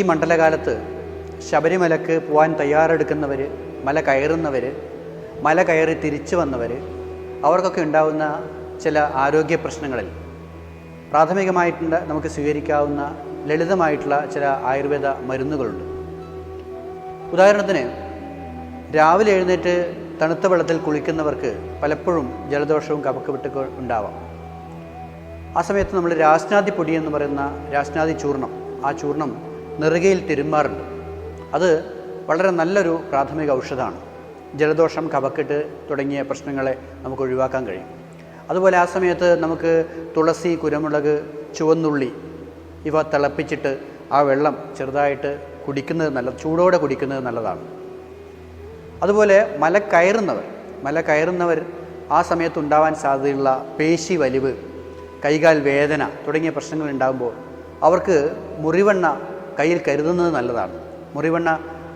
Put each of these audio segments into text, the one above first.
ഈ മണ്ഡലകാലത്ത് ശബരിമലക്ക് പോകാൻ തയ്യാറെടുക്കുന്നവർ മല കയറുന്നവർ മല കയറി തിരിച്ചു വന്നവർ അവർക്കൊക്കെ ഉണ്ടാകുന്ന ചില ആരോഗ്യ പ്രശ്നങ്ങളിൽ പ്രാഥമികമായിട്ടുണ്ട് നമുക്ക് സ്വീകരിക്കാവുന്ന ലളിതമായിട്ടുള്ള ചില ആയുർവേദ മരുന്നുകളുണ്ട്. ഉദാഹരണത്തിന് രാവിലെ എഴുന്നേറ്റ് തണുത്ത വെള്ളത്തിൽ കുളിക്കുന്നവർക്ക് പലപ്പോഴും ജലദോഷവും കപക്കവിട്ടൊക്കെ ഉണ്ടാവാം. ആ സമയത്ത് നമ്മൾ രാസ്നാദി പൊടി എന്ന് പറയുന്ന രാസ്നാദി ചൂർണം ആ ചൂർണം നെറുകയിൽ തിരുമാറുണ്ട്. അത് വളരെ നല്ലൊരു പ്രാഥമിക ഔഷധമാണ്. ജലദോഷം കഫക്കെട്ട് തുടങ്ങിയ പ്രശ്നങ്ങളെ നമുക്ക് ഒഴിവാക്കാൻ കഴിയും. അതുപോലെ ആ സമയത്ത് നമുക്ക് തുളസി കുരുമുളക് ചുവന്നുള്ളി ഇവ തിളപ്പിച്ചിട്ട് ആ വെള്ളം ചെറുതായിട്ട് കുടിക്കുന്നത് നല്ല ചൂടോടെ കുടിക്കുന്നത് നല്ലതാണ്. അതുപോലെ മല കയറുന്നവർ മല കയറുന്നവർ ആ സമയത്ത് ഉണ്ടാവാൻ സാധ്യതയുള്ള പേശി വലിവ് കൈകാൽ വേദന തുടങ്ങിയ പ്രശ്നങ്ങൾ ഉണ്ടാകുമ്പോൾ അവർക്ക് മുറിവെണ്ണ കയ്യിൽ കരുതുന്നത് നല്ലതാണ്. മുറിവെണ്ണ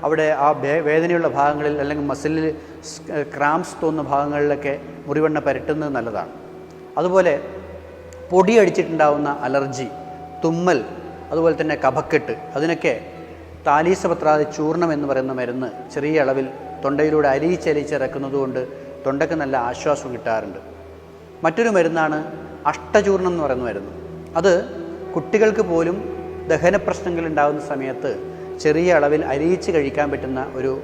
അവിടെ ആ വേദനയുള്ള ഭാഗങ്ങളിൽ അല്ലെങ്കിൽ മസിലിൽ ക്രാംസ് തോന്നുന്ന ഭാഗങ്ങളിലൊക്കെ മുറിവെണ്ണ പുരട്ടുന്നത് നല്ലതാണ്. അതുപോലെ പൊടി അടിച്ചിട്ടുണ്ടാവുന്ന അലർജി തുമ്മൽ അതുപോലെ തന്നെ കഫക്കെട്ട് അതിനൊക്കെ താലീസപത്രാതി ചൂർണം എന്ന് പറയുന്ന മരുന്ന് ചെറിയ അളവിൽ തൊണ്ടയിലൂടെ അലിയിച്ചലിച്ചിറക്കുന്നത് കൊണ്ട് തൊണ്ടയ്ക്ക് നല്ല ആശ്വാസം കിട്ടാറുണ്ട്. മറ്റൊരു മരുന്നാണ് അഷ്ടചൂർണം എന്ന് പറയുന്ന മരുന്ന്. അത് കുട്ടികൾക്ക് പോലും ദഹന പ്രശ്നങ്ങൾ ഉണ്ടാകുന്ന സമയത്ത് ചെറിയ അളവിൽ അരിയിച്ച് കഴിക്കാൻ പറ്റുന്ന ഒരു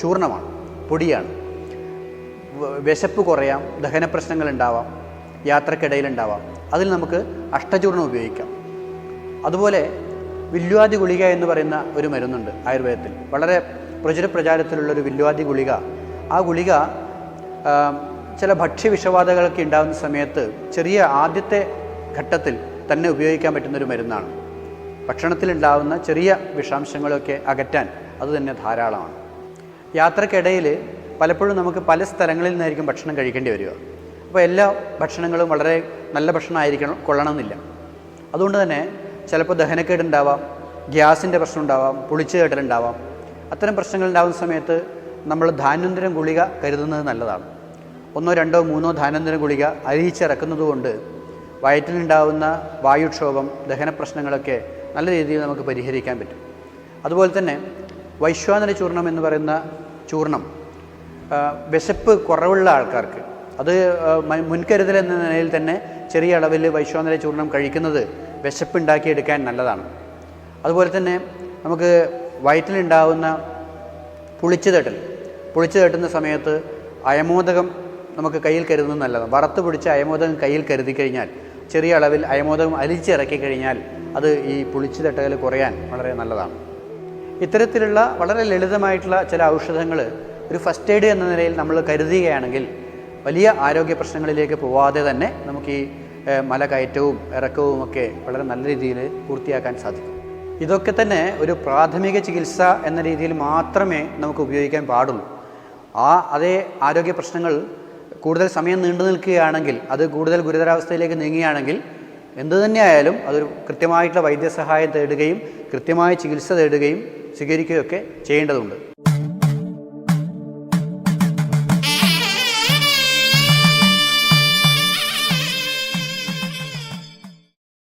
ചൂർണമാണ് പൊടിയാണ്. വിശപ്പ് കുറയാം ദഹന പ്രശ്നങ്ങൾ ഉണ്ടാവാം യാത്രക്കിടയിൽ ഉണ്ടാവാം. അതിൽ നമുക്ക് അഷ്ടചൂർണം ഉപയോഗിക്കാം. അതുപോലെ വില്വാദി ഗുളിക എന്ന് പറയുന്ന ഒരു മരുന്നുണ്ട് ആയുർവേദത്തിൽ. വളരെ പ്രചുര പ്രചാരത്തിലുള്ള ഒരു വില്വാദി ഗുളിക. ആ ഗുളിക ചില ചില ഭക്ഷ്യവിഷബാധകളൊക്കെ ഉണ്ടാകുന്ന സമയത്ത് ചെറിയ ആദ്യത്തെ ഘട്ടത്തിൽ തന്നെ ഉപയോഗിക്കാൻ പറ്റുന്ന ഒരു മരുന്നാണ്. ഭക്ഷണത്തിലുണ്ടാകുന്ന ചെറിയ വിഷാംശങ്ങളൊക്കെ അകറ്റാൻ അതുതന്നെ ധാരാളമാണ്. യാത്രക്കിടയിൽ പലപ്പോഴും നമുക്ക് പല സ്ഥലങ്ങളിൽ നിന്നായിരിക്കും ഭക്ഷണം കഴിക്കേണ്ടി വരിക. അപ്പോൾ എല്ലാ ഭക്ഷണങ്ങളും വളരെ നല്ല ഭക്ഷണമായിരിക്കണം കൊള്ളണമെന്നില്ല. അതുകൊണ്ട് തന്നെ ചിലപ്പോൾ ദഹനക്കേട് ഉണ്ടാവാം ഗ്യാസിന്റെ പ്രശ്നം ഉണ്ടാവാം പുളിച്ചു കേട്ടലുണ്ടാവാം അത്തരം പ്രശ്നങ്ങൾ ഉണ്ടാകുന്ന സമയത്ത് നമ്മൾ ധാന്യന്തരം ഗുളിക കരുതുന്നത് നല്ലതാണ്. ഒന്നോ രണ്ടോ മൂന്നോ ധാന്യന്തരം ഗുളിക അരിയിച്ചിറക്കുന്നത് കൊണ്ട് വയറ്റിലുണ്ടാവുന്ന വായുക്ഷോഭം ദഹന പ്രശ്നങ്ങളൊക്കെ നല്ല രീതിയിൽ നമുക്ക് പരിഹരിക്കാൻ പറ്റും. അതുപോലെ തന്നെ വൈശ്വാനര ചൂർണം എന്ന് പറയുന്ന ചൂർണം വിശപ്പ് കുറവുള്ള ആൾക്കാർക്ക് അത് മുൻകരുതൽ എന്ന നിലയിൽ തന്നെ ചെറിയ അളവിൽ വൈശ്വാനര ചൂർണം കഴിക്കുന്നത് വിശപ്പ് ഉണ്ടാക്കിയെടുക്കാൻ നല്ലതാണ്. അതുപോലെ തന്നെ നമുക്ക് വയറ്റിലുണ്ടാവുന്ന പുളിച്ചു തട്ടൽ പുളിച്ചു തട്ടുന്ന സമയത്ത് അയമോദകം നമുക്ക് കയ്യിൽ കരുതുന്നത് നല്ലതാണ്. വറുത്ത് പിടിച്ച അയമോദകം കയ്യിൽ കരുതി കഴിഞ്ഞാൽ ചെറിയ അളവിൽ അയമോദകം അലിച്ചിറക്കി കഴിഞ്ഞാൽ അത് ഈ പുളിച്ചു തട്ടകൽ കുറയാൻ വളരെ നല്ലതാണ്. ഇത്തരത്തിലുള്ള വളരെ ലളിതമായിട്ടുള്ള ചില ഔഷധങ്ങൾ ഒരു ഫസ്റ്റ് എയ്ഡ് എന്ന നിലയിൽ നമ്മൾ കരുതുകയാണെങ്കിൽ വലിയ ആരോഗ്യ പ്രശ്നങ്ങളിലേക്ക് പോവാതെ തന്നെ നമുക്ക് ഈ മലകയറ്റവും ഇറക്കവും ഒക്കെ വളരെ നല്ല രീതിയിൽ പൂർത്തിയാക്കാൻ സാധിക്കും. ഇതൊക്കെ തന്നെ ഒരു പ്രാഥമിക ചികിത്സ എന്ന രീതിയിൽ മാത്രമേ നമുക്ക് ഉപയോഗിക്കാൻ പാടുള്ളൂ. ആ അതേ ആരോഗ്യ പ്രശ്നങ്ങൾ കൂടുതൽ സമയം നീണ്ടു നിൽക്കുകയാണെങ്കിൽ അത് കൂടുതൽ ഗുരുതരാവസ്ഥയിലേക്ക് നീങ്ങുകയാണെങ്കിൽ എന്തു തന്നെയായാലും അതൊരു കൃത്യമായിട്ടുള്ള വൈദ്യസഹായം തേടുകയും കൃത്യമായ ചികിത്സ തേടുകയും സ്വീകരിക്കുകയൊക്കെ ചെയ്യേണ്ടതുണ്ട്.